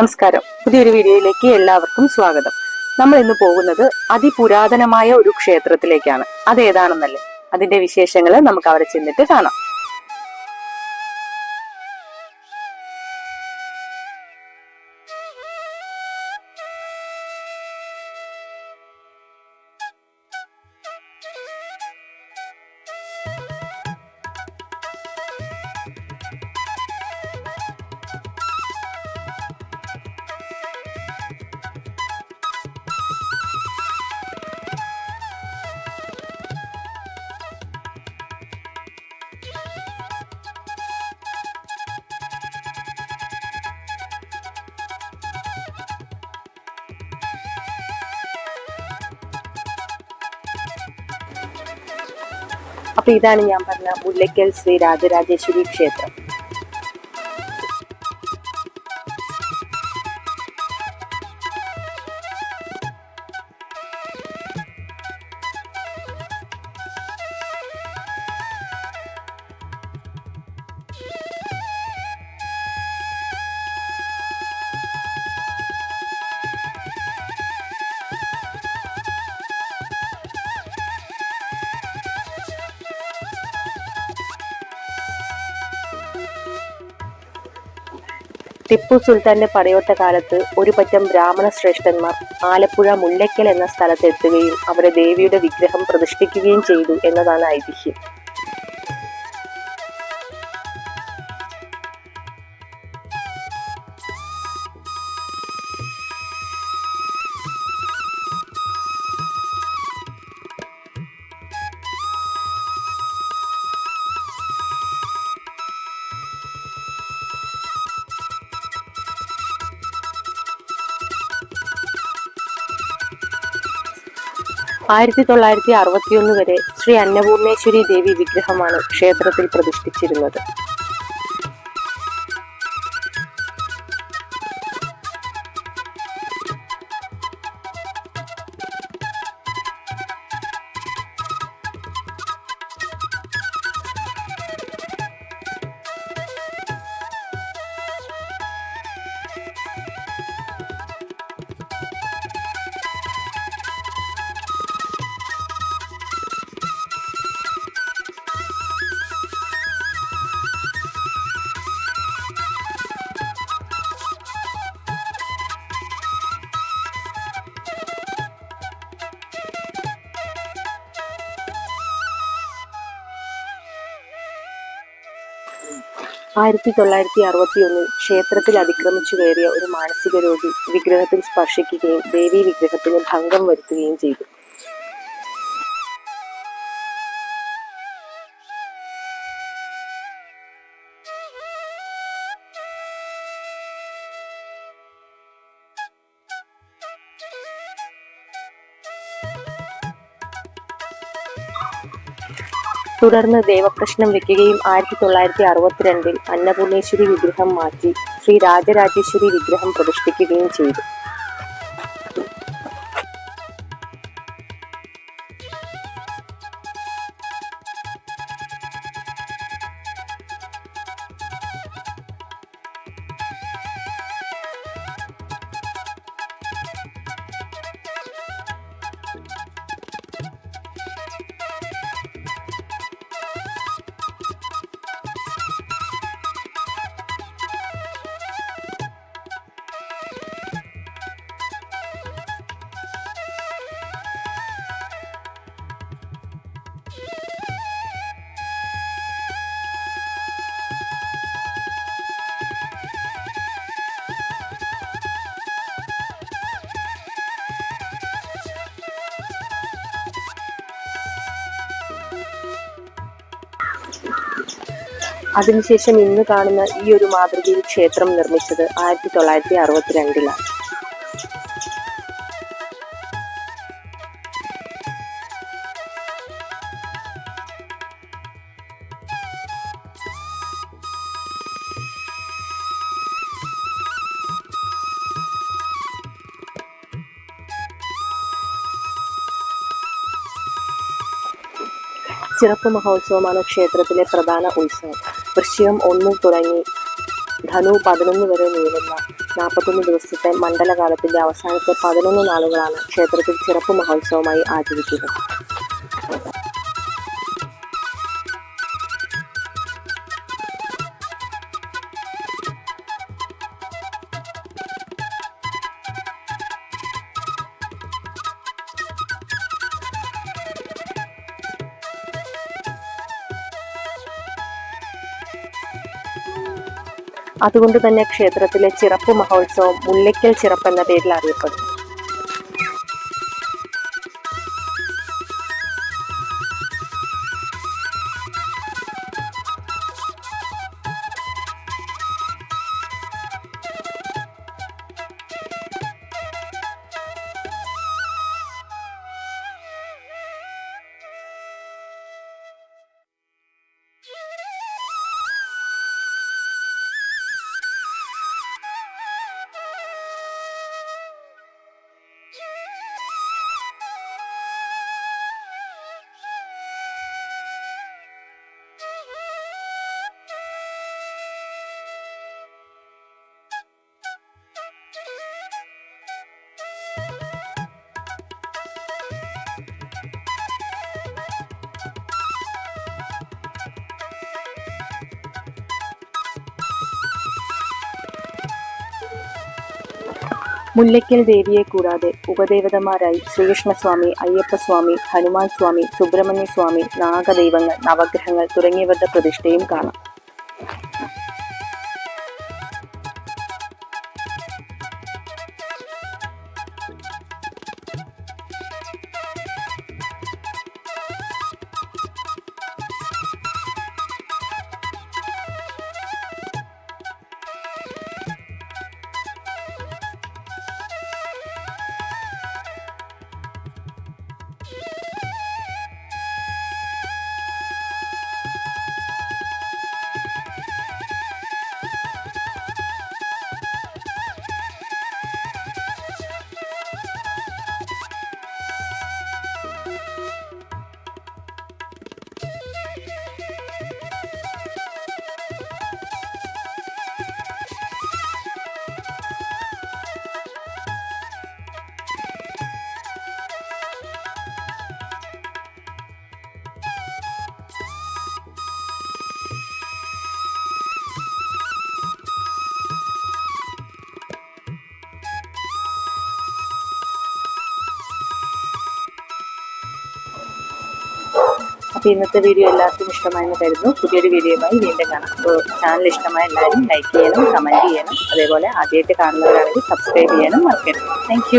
നമസ്കാരം. പുതിയൊരു വീഡിയോയിലേക്ക് എല്ലാവർക്കും സ്വാഗതം. നമ്മൾ ഇന്ന് പോകുന്നത് അതിപുരാതനമായ ഒരു ക്ഷേത്രത്തിലേക്കാണ്. അതേതാണെന്നല്ലേ അതിന്റെ വിശേഷങ്ങൾ നമുക്ക് അവിടെ ചെന്നിട്ട് കാണാം. അപ്പൊ ഇതാണ് ഞാൻ പറഞ്ഞ മുല്ലയ്ക്കൽ ശ്രീ രാജരാജേശ്വരി ക്ഷേത്രം. ടിപ്പു സുൽത്താന്റെ പടയോട്ട കാലത്ത് ഒരു പറ്റം ബ്രാഹ്മണ ശ്രേഷ്ഠന്മാർ ആലപ്പുഴ മുല്ലയ്ക്കൽ എന്ന സ്ഥലത്തെത്തുകയും അവിടെ ദേവിയുടെ വിഗ്രഹം പ്രതിഷ്ഠിക്കുകയും ചെയ്തു എന്നതാണ് ഐതിഹ്യം. ആയിരത്തി തൊള്ളായിരത്തി അറുപത്തിയൊന്ന് വരെ ശ്രീ അന്നപൂർണേശ്വരി ദേവി വിഗ്രഹമാണ് ക്ഷേത്രത്തിൽ പ്രതിഷ്ഠിച്ചിരുന്നത്. ആയിരത്തി തൊള്ളായിരത്തി അറുപത്തിയൊന്നിൽ ക്ഷേത്രത്തിൽ അതിക്രമിച്ചു കയറിയ ഒരു മാനസിക രോഗി വിഗ്രഹത്തിൽ സ്പർശിക്കുകയും ദേവി വിഗ്രഹത്തിന് ഭംഗം വരുത്തുകയും ചെയ്തു. തുടർന്ന് ദേവപ്രശ്നം വെക്കുകയും ആയിരത്തി തൊള്ളായിരത്തി അറുപത്തിരണ്ടിൽ അന്നപൂർണേശ്വരി വിഗ്രഹം മാറ്റി ശ്രീ രാജരാജേശ്വരി വിഗ്രഹം പ്രതിഷ്ഠിക്കുകയും ചെയ്തു. അതിനുശേഷം ഇന്ന് കാണുന്ന ഈ ഒരു മാതൃകയിൽ ക്ഷേത്രം നിർമ്മിച്ചത് ആയിരത്തി തൊള്ളായിരത്തി അറുപത്തിരണ്ടിലാണ്. ചിറപ്പ് മഹോത്സവമാണ് ക്ഷേത്രത്തിലെ പ്രധാന ഉത്സവം. വൃശ്ചികം ഒന്നു തുടങ്ങി ധനു പതിനൊന്ന് വരെ നീളുന്ന നാൽപ്പത്തൊന്ന് ദിവസത്തെ മണ്ഡലകാലത്തിന്റെ അവസാനത്തെ പതിനൊന്ന് നാളുകളാണ് ക്ഷേത്രത്തിൽ ചിറപ്പ് മഹോത്സവമായി ആചരിക്കുന്നത്. അതുകൊണ്ട് തന്നെ ക്ഷേത്രത്തിലെ ചിറപ്പ് മഹോത്സവം മുല്ലയ്ക്കൽ ചിറപ്പ് എന്ന പേരിൽ അറിയപ്പെടുന്നു. മുല്ലയ്ക്കൽ ദേവിയെ കൂടാതെ ഉപദേവതമാരായി ശ്രീകൃഷ്ണസ്വാമി അയ്യപ്പസ്വാമി ഹനുമാൻ സ്വാമി സുബ്രഹ്മണ്യ സ്വാമി നാഗദൈവങ്ങൾ നവഗ്രഹങ്ങൾ തുടങ്ങിയവരുടെ പ്രതിഷ്ഠയും കാണാം. അപ്പോൾ ഇന്നത്തെ വീഡിയോ എല്ലാവർക്കും ഇഷ്ടമായെന്ന് കരുതുന്നു. പുതിയൊരു വീഡിയോയുമായി വീണ്ടും കാണാം. അപ്പോൾ ചാനൽ ഇഷ്ടമായ എല്ലാവരും ലൈക്ക് ചെയ്യണം കമന്റ് ചെയ്യണം. അതേപോലെ ആദ്യമായിട്ട് കാണുന്നവരാണെങ്കിൽ സബ്സ്ക്രൈബ് ചെയ്യാനും മറക്കരുത്. താങ്ക്